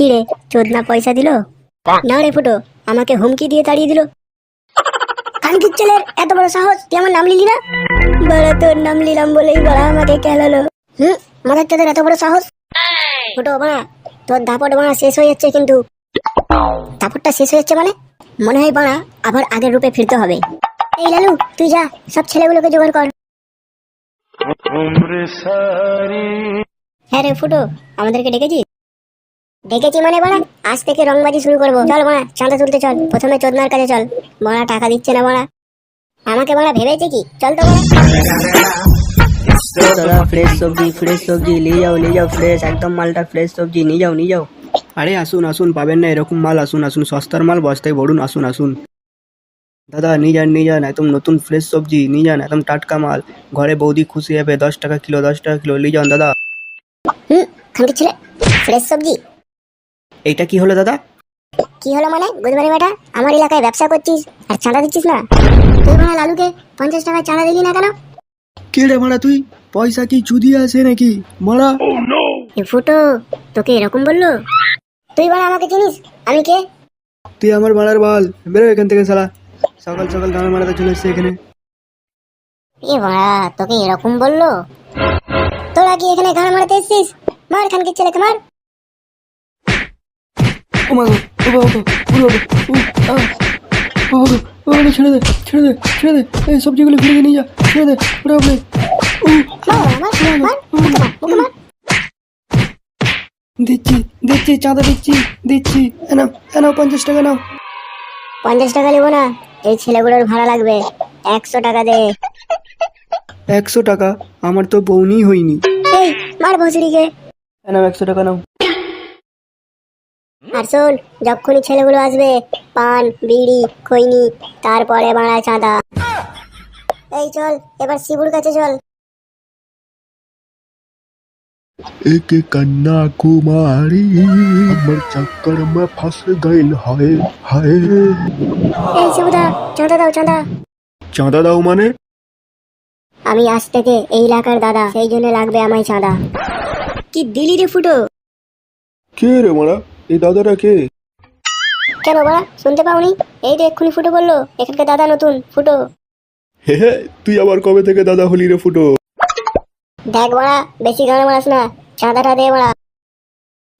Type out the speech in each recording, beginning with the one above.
কি রে? চোদনা পয়সা দিল? না রে ফুটো আমাকে হুমকি দিয়ে তাড়িয়ে দিল। কানকির ছেলের এত বড় সাহস তুই আমার নাম লিলি না? বড় তোর নাম নিলাম বলেই বড় আমাকে খেলালো। হুম তোদের এত বড় সাহস? ফুটো বাড়া তোর দাপট বাড়া শেষ হয়ে যাচ্ছে কিন্তু। দাপটটা শেষ হয়ে যাচ্ছে মানে? মনে হয় বাড়া আবার আগের রূপে ফিরতে হবে। এই লালু তুই যা সব ছেলেগুলোকে জোগাড় কর। হ্যাঁ রে ফুটো আমাদেরকে ডেকেছিস? ডেকেছি মানে বাড়া আজ থেকে রংবাজি শুরু করব। চল বাড়া চাঁদা তুলতে চল। প্রথমে চোদনার কাছে চল। বাড়া টাকা দিচ্ছে না বাড়া আমাকে বাড়া ভেবেছে কি? চল তো বাড়া দাদা ফ্রেশ সবজি ফ্রেশ সবজি নিয়ে যাও নিয়ে যাও ফ্রেশ একদম মালটা ফ্রেশ সবজি নিয়ে যাও নিয়ে যাও। আরে আসুন আসুন পাবেন না এরকম মাল। আসুন আসুন সস্তার মাল বস্তায় ভরুন। আসুন আসুন। দাদা নিয়ে যান নিয়ে যান। একদম নতুন ফ্রেশ সবজি নিয়ে যান। একদম টাটকা মাল। ঘরে বৌদি খুশি হবে। দশ টাকা কিলো দশ টাকা কিলো। নিয়ে যান দাদা। হুম ছেলে। ফ্রেশ সবজি? এইটা কি হলো দাদা? কি হলো মানে? গুদমানি বেটা? আমার এলাকায় ব্যবসা করছিস আর চাঁদা দিচ্ছিস না? তুই মানে লালুকে পঞ্চাশ টাকা চাঁদা দিলি না কেন? কে রে মারা তুই? পয়সা কি চুদি আছে নাকি? মারা। এ ফুটো তোকে এরকম বলল? তুই বড় আমাকে চিনিস? আমি কে? তুই আমার মারার বল। বেরো এখান থেকে সালা সকাল সকাল গান মারাতে চলে এসছে এখানে। এ বাড়া তোকে এরকম বলল? তোরা কি এখানে গান মারাতে এসছিস? মার খানকির ছেলেকে মার ও মা ও বাবা ও বাবা, ও, বাবা ও বাবা, ছেড়ে দে ছেড়ে দে ছেড়ে দে এই সবজিগুলো ফিরে নিয়ে যা ছেড়ে দে ওরে মার দিচ্ছি দিচ্ছি চাঁদা দিচ্ছি দিচ্ছি এনাও এনাও পঞ্চাশ টাকা নাও। পঞ্চাশ টাকা নেব না এই ছেলেগুলোর ভাড়া লাগবে একশো টাকা দে। একশো টাকা আমার তো বউনি হয়নি। এই মার ভসুরিকে এনাও একশো টাকা নাও। আর শোন যখনই ছেলেগুলো আসবে পান বিড়ি খৈনি তারপরে বাড়া চাঁদা এই চল এবার শিবুর কাছে চল एक कन्याकुमारी हमर चक्कर में फंस गइल है हाय এই শিবুদা চাঁদা দাও চাঁদা চাঁদা দাও মানে আমি আজ থেকে এই এলাকার দাদা সেই জন্য লাগবে আমায় চাঁদা কি দিলি রে ফুটো কে রে মারা এই দাদাটা কে? কেন বাড়া? শুনতে পাওনি? এই তো এক্ষুনি ফুটো বলল এখানকার দাদা নতুন ফুটো। হে হে তুই আবার কবে থেকে দাদা হলি রে ফুটো? দেখ বাড়া বেশি গান মারাস না চাঁদাটা দে বাড়া।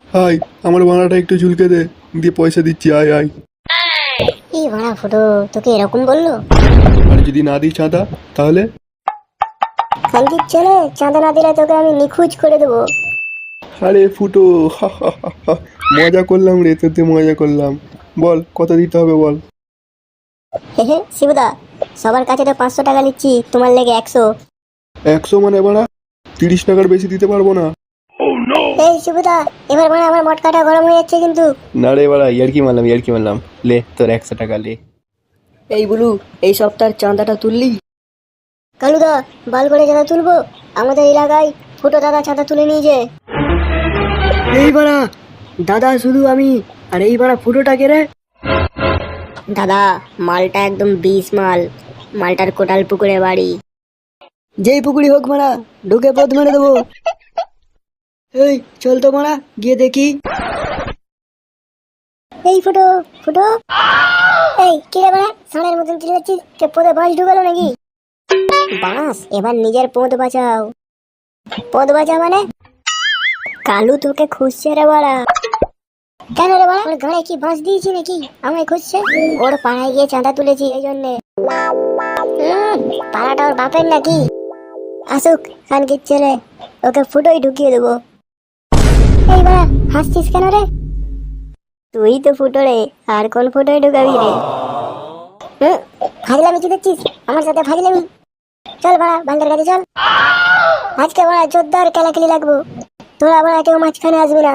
হাই আমার ভাড়াটা একটু ঝুলকে দে দিয়ে পয়সা দিচ্ছি আয় আয়। এই বাড়া ফুটো তোকে এরকম বলল? আর যদি না দিই চাঁদা তাহলে? খানকির ছেলে চাঁদা না দিলে তোকে আমি নিখুঁজ করে দেবো। আরে ফুটো। মজা করলাম রে তোতে মজা করলাম। বল কত দিতে হবে বল? হে হে শিবুদা সবার কাছে তো পাঁচশো টাকা নিচ্ছি তোমার লেগে একশো। একশো মানে বাড়া? তিরিশ টাকার বেশি দিতে পারব না। এই শিবুদা এবার মানে আমার মটকাটা গরম হয়ে যাচ্ছে কিন্তু। না রে বাড়া ইয়ারকি মারলাম ইয়ারকি মারলাম। লে তোর একশো টাকা লে। এই বলু এই সপ্তাহের চাঁদাটা তুললি? কালুদা বাল করে চাঁদা তুলবো? আমাদের এলাকায় ফুটো দাদা চাঁদা তুলে নিয়ে নিয়েছে এই বাড়া দাদা শুধু আমি আর এই বাড়া ফুটোটাকে রে দাদা মালটা একদম বিষ মাল। মালটার কোটাল পুকুরে বাড়ি। যেই পুকুরি হোক মারা ঢুকে পথ মেরে দেবো। এই চল তো মারা গিয়ে দেখি। এই ফুটো ফুটো। এই কি রে বাড়া সাড়ের মতন চিল্লাচ্ছিস? কে পোদে বাঁশ ঢুকালো নাকি? বাঁশ? এবার নিজের পোদ বাঁচাও। পোদ বাঁচা মানে? কালু তোকে খুঁজছে রে বাড়া। কেন রে বাড়া? ওর ঘরে কি বাঁশ দিয়েছি নাকি? আমায় খুঁজছে। ওর পাড়ায় গিয়ে চাঁদা তুলেছি এই জন্যে। পাড়াটা ওর বাপের নাকি? আসুক কানকির ছেলে ওকে ফুটোই ঢুকিয়ে দেবো। এই বাড়া হাসছিস কেন রে? তুই তো ফুটো রে আর কোন ফুটোই ঢুকাবি রে? হুম, ফাজলামি কি দেখছিস? আমার সাথে ফাজলামি। চল বাড়া বাঙ্গার কাছে চল। আজকে বাড়া জোরদার খেলাখেলি লাগবো। তোরা আবার কেউ মাঝখানে আসবি না।